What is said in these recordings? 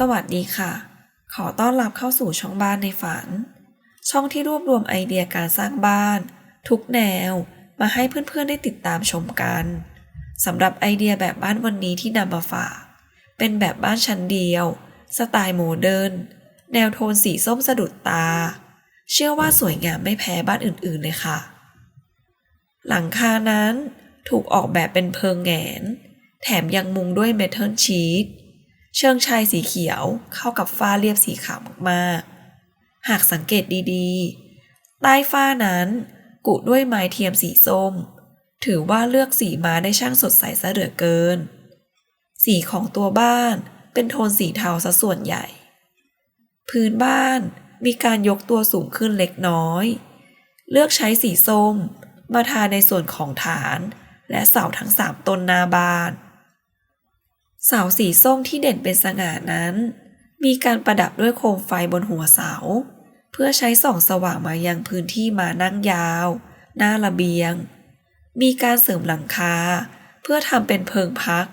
สวัสดีค่ะ ขอต้อนรับเข้าสู่ช่องบ้านในฝัน ช่องที่รวบรวมไอเดียการสร้างบ้าน ทุกแนวมาให้เพื่อนๆได้ติดตามชมกันสำหรับไอเดียแบบบ้านวันนี้ที่นำมาฝาก เป็นแบบบ้านชั้นเดียว สไตล์โมเดิร์นแนวโทนสีส้มสะดุดตา เชื่อว่าสวยงามไม่แพ้บ้านอื่นๆเลยค่ะ หลังคานั้นถูกออกแบบเป็นเพิงแงน แถมยังมุงด้วยเมทัลชีต เชิงชายสีเขียวเข้ากับฝ้าเรียบสีขาวมากๆ หากสังเกตดีๆ ใต้ฝ้านั้นกุด้วยไม้เทียมสีส้ม ถือว่าเลือกสีมาได้ช่างสดใสซะเหลือเกิน สีของตัวบ้านเป็นโทนสีเทาซะส่วนใหญ่ พื้นบ้านมีการยกตัวสูงขึ้นเล็กน้อย เลือกใช้สีส้มมาทาในส่วนของฐานและเสาทั้งสามต้นหน้าบ้าน เสาสีส้มที่เด่นเป็นสง่านั้น มีการประดับด้วยโคมไฟบนหัวเสา เพื่อใช้ส่องสว่างมายังพื้นที่มานั่งยาว หน้าระเบียง มีการเสริมหลังคา เพื่อทำเป็นเพิงพัก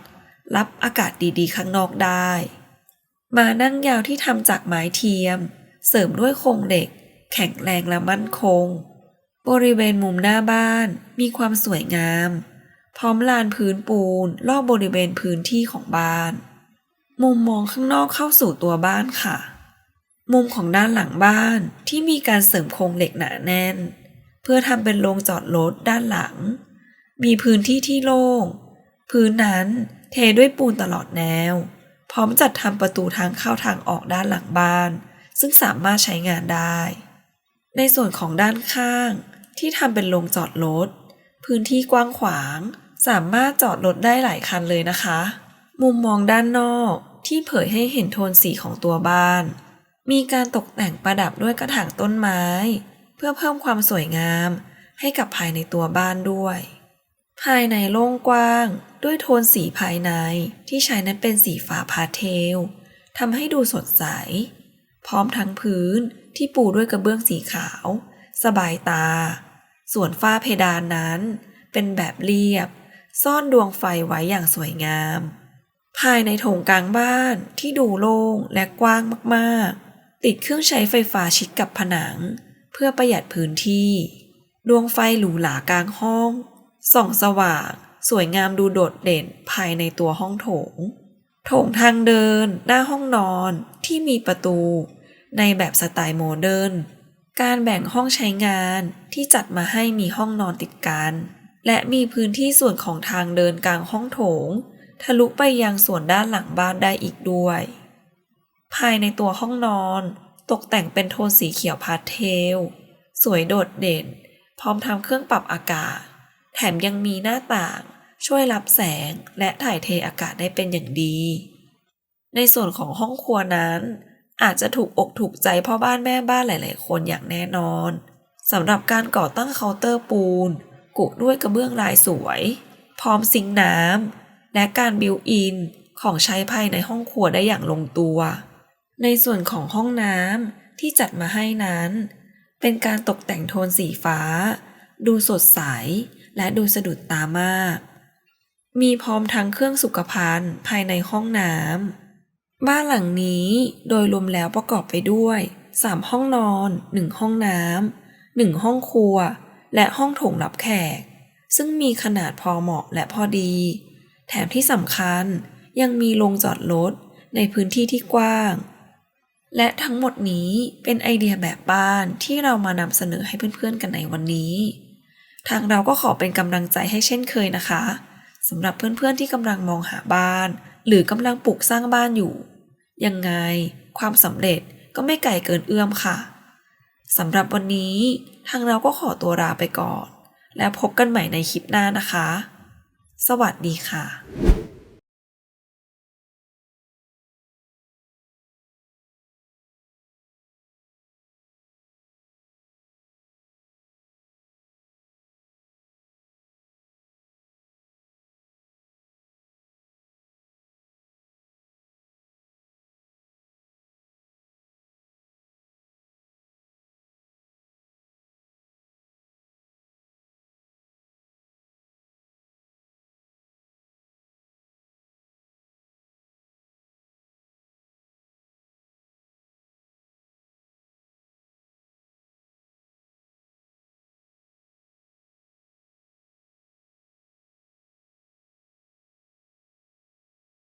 รับอากาศดีๆ ข้างนอกได้ มานั่งยาวที่ทำจากไม้เทียม เสริมด้วยโครงเหล็ก แข็งแรงและมั่นคง บริเวณมุมหน้าบ้านมีความสวยงาม พร้อมลานพื้นปูนรอบบริเวณพื้นที่ของบ้าน มุมมองข้างนอกเข้าสู่ตัวบ้านค่ะ มุมของด้านหลังบ้านที่มีการเสริมโครงเหล็กหนาแน่น เพื่อทำเป็นโรงจอดรถด้านหลัง มีพื้นที่ที่โล่ง พื้นนั้นเทด้วยปูนตลอดแนว พร้อมจัดทำประตูทางเข้าทางออกด้านหลังบ้าน ซึ่งสามารถใช้งานได้ ในส่วนของด้านข้างที่ทำเป็นโรงจอดรถพื้นที่กว้างขวาง สามารถจอดรถได้หลายคันเลยนะคะ มุมมองด้านนอกที่เผยให้เห็นโทนสีของตัวบ้าน มีการตกแต่งประดับด้วยกระถางต้นไม้ เพื่อเพิ่มความสวยงามให้กับภายในตัวบ้านด้วย ภายในโล่งกว้าง ด้วยโทนสีภายในที่ใช้นั้นเป็นสีฟ้าพาเทลทำให้ดูสดใส พร้อมทั้งพื้นที่ปูด้วยกระเบื้องสีขาว สบายตา ส่วนฝ้าเพดานนั้น เป็นแบบเรียบ ซ่อนดวงไฟไว้อย่างสวยงาม ภายในโถงกลางบ้านที่ดูโล่งและกว้างมากๆ ติดเครื่องใช้ไฟฟ้าชิดกับผนัง เพื่อประหยัดพื้นที่ ดวงไฟหรูหรากลางห้องส่องสว่าง สวยงามดูโดดเด่นภายในตัวห้องโถง โถงทางเดินหน้าห้องนอนที่มีประตู ในแบบสไตล์โมเดิร์นการแบ่งห้องใช้งานที่จัดมาให้มีห้องนอนติดกัน และมีพื้นที่ส่วนของทางเดินกลางห้องโถง ทะลุไปยังส่วนด้านหลังบ้านได้อีกด้วย ภายในตัวห้องนอน ตกแต่งเป็นโทนสีเขียวพาสเทล สวยโดดเด่น พร้อมทำเครื่องปรับอากาศ แถมยังมีหน้าต่าง ช่วยรับแสงและถ่ายเทอากาศได้เป็นอย่างดี ในส่วนของห้องครัวนั้น อาจจะถูกอกถูกใจพ่อบ้านแม่บ้านหลาย ๆ คนอย่างแน่นอนสำหรับการก่อตั้งเคาน์เตอร์ปูน กุด้วยกระเบื้องลายสวย พร้อมซิงน้ำและการบิวอินของใช้ภายในห้องครัวได้อย่างลงตัว ในส่วนของห้องน้ำที่จัดมาให้นั้น เป็นการตกแต่งโทนสีฟ้า ดูสดใส และดูสะดุดตามาก มีพร้อมทั้งเครื่องสุขภัณฑ์ภายในห้องน้ำบ้านหลังนี้โดยรวมแล้วประกอบไปด้วย 3 ห้องนอน 1 ห้องน้ำ 1 ห้องครัว และห้องโถงรับแขก ซึ่งมีขนาดพอเหมาะและพอดี แถมที่สำคัญยังมีโรงจอดรถในพื้นที่ที่กว้าง และทั้งหมดนี้เป็นไอเดียแบบบ้านที่เรามานำเสนอให้เพื่อนๆกันในวันนี้ ทางเราก็ขอเป็นกำลังใจให้เช่นเคยนะคะสำหรับเพื่อนๆที่กำลังมองหาบ้าน หรือกำลังปลูกสร้างบ้านอยู่ ยังไงความสำเร็จก็ไม่ไกลเกินเอื้อมค่ะสำหรับวันนี้ ทางเราก็ขอตัวลาไปก่อน แล้วพบกันใหม่ในคลิปหน้านะคะ สวัสดีค่ะ